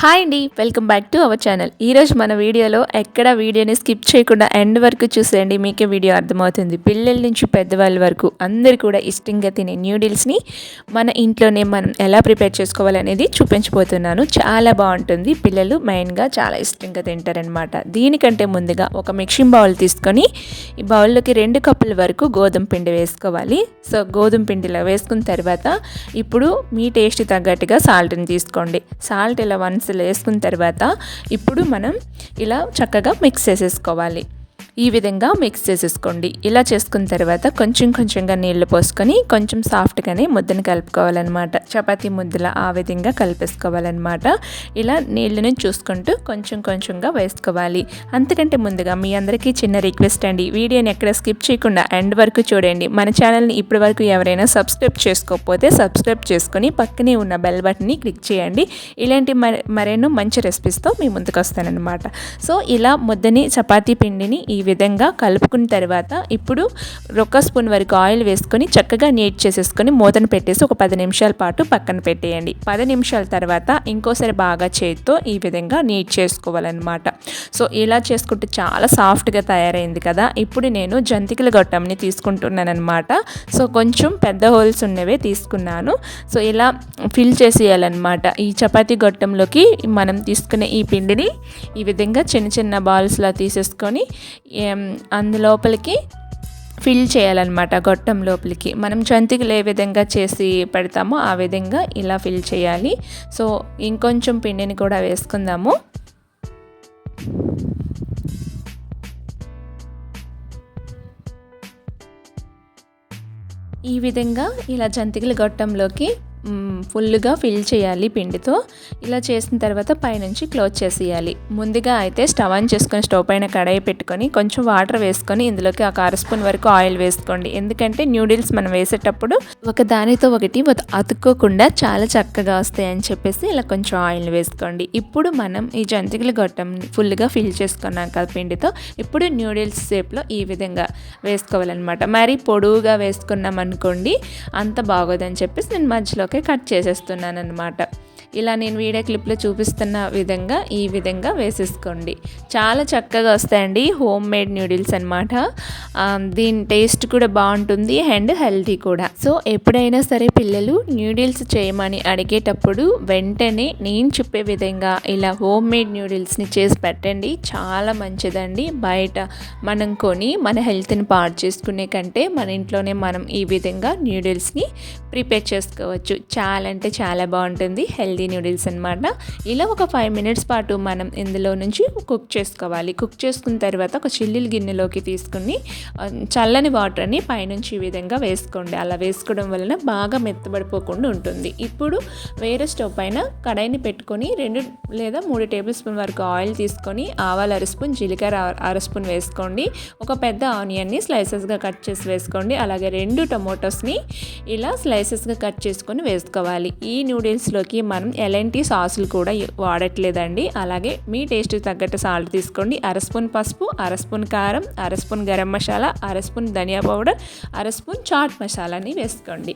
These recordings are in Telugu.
హాయ్ అండి welcome back to our channel. ఈరోజు మన వీడియోలో ఎక్కడ వీడియోని స్కిప్ చేయకుండా ఎండ్ వరకు చూసేయండి మీకే వీడియో అర్థమవుతుంది. పిల్లల నుంచి పెద్దవాళ్ళ వరకు అందరు కూడా ఇష్టంగా తినే న్యూడిల్స్ని మన ఇంట్లోనే మనం ఎలా ప్రిపేర్ చేసుకోవాలనేది చూపించబోతున్నాను. చాలా బాగుంటుంది. పిల్లలు మెయిన్గా చాలా ఇష్టంగా తింటారనమాట దీనికంటే ముందుగా ఒక మిక్సింగ్ బౌల్ తీసుకొని ఈ బౌల్లోకి రెండు కప్పుల వరకు గోధుమ పిండి వేసుకోవాలి. సో గోధుమ పిండిలో వేసుకున్న తర్వాత ఇప్పుడు మీ టేస్ట్ తగ్గట్టుగా సాల్ట్ని తీసుకోండి. సాల్ట్ ఇలా వన్స్ వేసుకున్న తర్వాత ఇప్పుడు మనం ఇలా చక్కగా మిక్స్ చేసేసుకోవాలి. ఈ విధంగా మిక్స్ చేసేసుకోండి. ఇలా చేసుకున్న తర్వాత కొంచెం కొంచెంగా నీళ్ళు పోసుకొని కొంచెం సాఫ్ట్గానే ముద్దను కలుపుకోవాలన్నమాట. చపాతీ ముద్దల ఆ విధంగా కలిపేసుకోవాలన్నమాట. ఇలా నీళ్ళని చూసుకుంటూ కొంచెం కొంచెంగా వేసుకోవాలి. అంతకంటే ముందుగా మీ అందరికీ చిన్న రిక్వెస్ట్ అండి. వీడియోని ఎక్కడ స్కిప్ చేయకుండా ఎండ్ వరకు చూడండి. మన ఛానల్ని ఇప్పటి వరకు ఎవరైనా సబ్స్క్రైబ్ చేసుకోకపోతే సబ్స్క్రైబ్ చేసుకొని పక్కనే ఉన్న బెల్ బటన్ని క్లిక్ చేయండి. ఇలాంటి మరెన్నో మంచి రెసిపీస్తో మీ ముందుకు వస్తానన్నమాట సో ఇలా ముద్దని చపాతీ పిండిని ఈ విధంగా కలుపుకున్న తర్వాత ఇప్పుడు ఒక స్పూన్ వరకు ఆయిల్ వేసుకొని చక్కగా నీట్ చేసేసుకొని మూతను పెట్టేసి ఒక పది నిమిషాల పాటు పక్కన పెట్టేయండి. పది నిమిషాల తర్వాత ఇంకోసారి బాగా చేతితో ఈ విధంగా నీట్ చేసుకోవాలన్నమాట. సో ఇలా చేసుకుంటే చాలా సాఫ్ట్గా తయారైంది కదా. ఇప్పుడు నేను జంతికల గొట్టంని తీసుకుంటున్నాను అనమాట సో కొంచెం పెద్ద హోల్స్ ఉన్నవే తీసుకున్నాను. సో ఇలా ఫిల్ చేసేయాలన్నమాట. ఈ చపాతీ గొట్టంలోకి మనం తీసుకునే ఈ పిండిని ఈ విధంగా చిన్న చిన్న బాల్స్లా తీసేసుకొని అందులోపలికి ఫిల్ చేయాలన్నమాట గొట్టం లోపలికి. మనం జంతికలు ఏ విధంగా చేసి పెడతామో ఆ విధంగా ఇలా ఫిల్ చేయాలి. సో ఇంకొంచెం పిండిని కూడా వేసుకుందాము. ఈ విధంగా ఇలా జంతికల గొట్టంలోకి ఫుల్గా ఫిల్ చేయాలి పిండితో. ఇలా చేసిన తర్వాత పైనుంచి క్లోజ్ చేసేయాలి. ముందుగా అయితే స్టవ్ ఆన్ చేసుకొని స్టవ్ పైన కడాయి పెట్టుకొని కొంచెం వాటర్ వేసుకొని ఇందులోకి ఒక అర స్పూన్ వరకు ఆయిల్ వేసుకోండి. ఎందుకంటే న్యూడిల్స్ మనం వేసేటప్పుడు ఒక దానితో ఒకటి అతుక్కోకుండా చాలా చక్కగా వస్తాయని చెప్పేసి ఇలా కొంచెం ఆయిల్ వేసుకోండి. ఇప్పుడు మనం ఈ జంతికల గొట్టం ఫుల్గా ఫిల్ చేసుకున్నాం కదా పిండితో. ఇప్పుడు న్యూడిల్స్ షేప్లో ఈ విధంగా వేసుకోవాలన్నమాట. మరి పొడువుగా వేసుకున్నాం అనుకోండి అంత బాగోదని చెప్పేసి నేను మధ్యలోకి కట్ చేసేస్తున్నాను అనమాట ఇలా నేను వీడియో క్లిప్లో చూపిస్తున్న విధంగా ఈ విధంగా వేసేసుకోండి. చాలా చక్కగా వస్తాయండి హోమ్ మేడ్ న్యూడిల్స్ అనమాట దీని టేస్ట్ కూడా బాగుంటుంది అండ్ హెల్తీ కూడా. సో ఎప్పుడైనా సరే పిల్లలు న్యూడిల్స్ చేయమని అడిగేటప్పుడు వెంటనే నేను చెప్పే విధంగా ఇలా హోమ్ మేడ్ న్యూడిల్స్ని చేసి పెట్టండి. చాలా మంచిదండి. బయట మనం కొని మన హెల్త్ని పాడు చేసుకునే కంటే మన ఇంట్లోనే మనం ఈ విధంగా న్యూడిల్స్ని ప్రిపేర్ చేసుకోవచ్చు. చాలా అంటే చాలా బాగుంటుంది. హెల్త్ నూడిల్స్ అనమాట ఇలా ఒక ఫైవ్ మినిట్స్ పాటు మనం ఇందులో నుంచి కుక్ చేసుకోవాలి. కుక్ చేసుకున్న తర్వాత ఒక చిల్లీలు గిన్నెలోకి తీసుకుని చల్లని వాటర్ని పైనుంచి ఈ విధంగా వేసుకోండి. అలా వేసుకోవడం వలన బాగా మెత్తబడిపోకుండా ఉంటుంది. ఇప్పుడు వేరే స్టవ్ పైన కడాయిని పెట్టుకొని రెండు లేదా మూడు టేబుల్ స్పూన్ వరకు ఆయిల్ తీసుకొని ఆవాలు అర స్పూన్ జీలకర్ర అర స్పూన్ వేసుకోండి. ఒక పెద్ద ఆనియన్ని స్లైసెస్గా కట్ చేసి వేసుకోండి. అలాగే రెండు టొమాటోస్ని ఇలా స్లైసెస్గా కట్ చేసుకొని వేసుకోవాలి. ఈ నూడిల్స్లోకి మనం ఎలాంటి సాసులు కూడా వాడట్లేదండి. అలాగే మీ టేస్ట్ తగ్గట్టు సాల్ట్ తీసుకోండి. అర స్పూన్ పసుపు అర స్పూన్ కారం అర స్పూన్ గరం మసాలా అర స్పూన్ ధనియా పౌడర్ అర స్పూన్ చాట్ మసాలాని వేసుకోండి.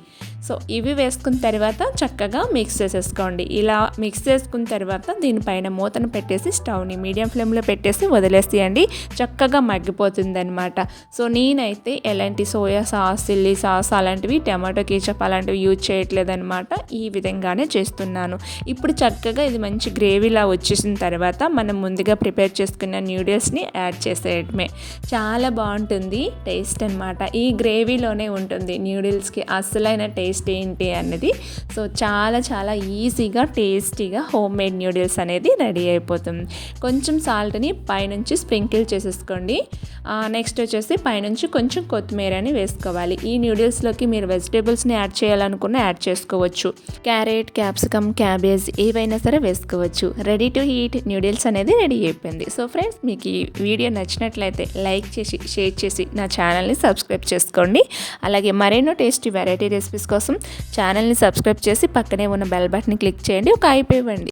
సో ఇవి వేసుకున్న తర్వాత చక్కగా మిక్స్ చేసేసుకోండి. ఇలా మిక్స్ చేసుకున్న తర్వాత దీనిపైన మూతను పెట్టేసి స్టవ్ని మీడియం ఫ్లేమ్లో పెట్టేసి వదిలేసేయండి. చక్కగా మగ్గిపోతుందనమాట సో నేనైతే ఎలాంటి సోయా సాస్ చిల్లీ సాస్ అలాంటివి టమాటో కేచప్ అలాంటివి యూజ్ చేయట్లేదనమాట ఈ విధంగానే చేస్తున్నాను. ఇప్పుడు చక్కగా ఇది మంచి గ్రేవీలా వచ్చేసిన తర్వాత మనం ముందుగా ప్రిపేర్ చేసుకున్న న్యూడిల్స్ని యాడ్ చేసేయటమే. చాలా బాగుంటుంది టేస్ట్ అనమాట ఈ గ్రేవీలోనే ఉంటుంది న్యూడిల్స్కి అసలైన టేస్ట్ ఏంటి అన్నది. సో చాలా చాలా ఈజీగా టేస్టీగా హోమ్ మేడ్ న్యూడిల్స్ అనేది రెడీ అయిపోతుంది. కొంచెం సాల్ట్ని పైనుంచి స్ప్రింకిల్ చేసేసుకోండి. నెక్స్ట్ వచ్చేసి పైనుంచి కొంచెం కొత్తిమీరని వేసుకోవాలి. ఈ న్యూడిల్స్లోకి మీరు వెజిటేబుల్స్ని యాడ్ చేయాలనుకున్న యాడ్ చేసుకోవచ్చు. క్యారెట్ క్యాప్సికమ్ క్యాబేజ్ ఏవైనా సరే వేసుకోవచ్చు. రెడీ టు హీట్ న్యూడిల్స్ అనేది రెడీ అయిపోయింది. సో ఫ్రెండ్స్ మీకు ఈ వీడియో నచ్చినట్లయితే లైక్ చేసి షేర్ చేసి నా ఛానల్ని సబ్స్క్రైబ్ చేసుకోండి. అలాగే మరెన్నో టేస్టీ వెరైటీ రెసిపీస్ కోసం ఛానల్ని సబ్స్క్రైబ్ చేసి పక్కనే ఉన్న బెల్ బటన్ క్లిక్ చేయండి. ఒక అయిపోయివ్వండి